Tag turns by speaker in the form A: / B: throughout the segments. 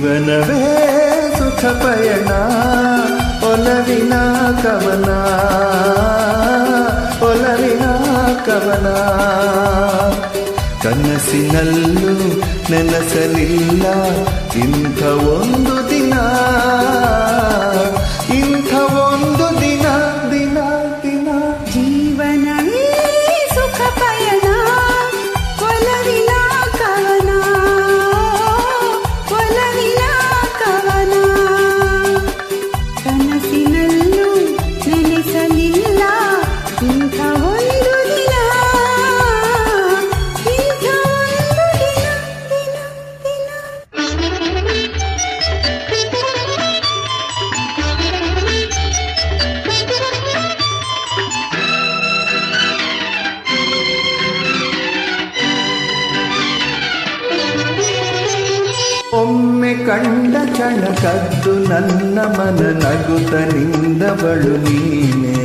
A: ಜೀವನವೇ ಸುಖ ಪಯಣ ಒಲವಿನ ಕವನ ಒಲವಿನ ಕವನ ಕನಸಿನಲ್ಲೂ ನೆನಸಲಿಲ್ಲ ಇಂಥ ಒಂದು ದಿನ ಒಮ್ಮೆ ಕಂಡ ಕದ್ದು ನನ್ನ ಮನ ನಗುತ್ತ ನಿಂದವಳು ನೀನೇ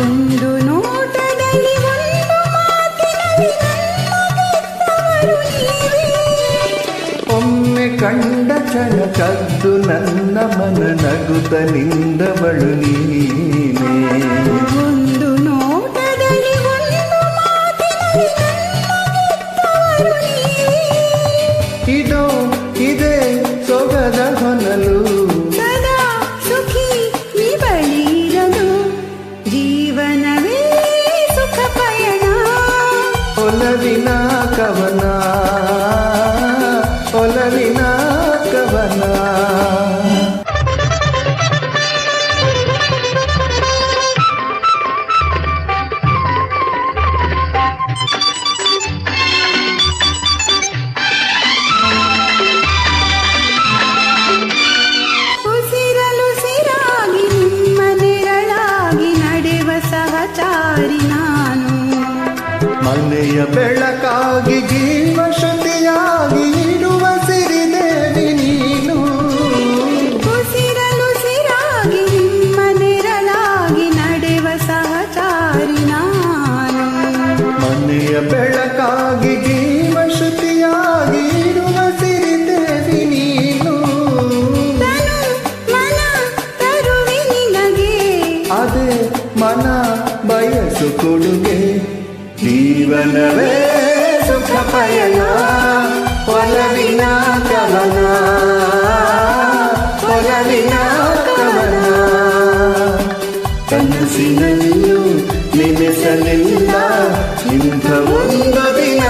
B: ಒಂದು ನೋಟದಲ್ಲಿ.
A: ಒಮ್ಮೆ ಕಂಡ ಕದ್ದು ನನ್ನ ಮನ ನಗುತ್ತ ನಿಂದವಳು ನೀನೇ ಕವನ
B: ಉಸಿರಲು ಸಿರಾಗಿ ನಿಮ್ಮ ನೆರಳಾಗಿ ನಡೆವ ಸಹಚಾರಿ ನಾನು
A: ಮನೆಯ ಬೆಳಕಾಗಿ ಜೀವ ಶ್ರುತಿಯಾಗಿ ಇಡುವ ಸಿರಿದೇವಿ ಅದೇ ಮನ ಬಯಸು ಕೊಡುಗೆ ಜೀವನವೇ ಸುಖ ಪಯಣ ಒಲವಿನ ಕವನ ಒಲವಿನ ಕವನ ಕನಸಿನಲ್ಲೂ ನೆನೆಸಲಿಲ್ಲ ಇಂಥ ಒಂದು ದಿನ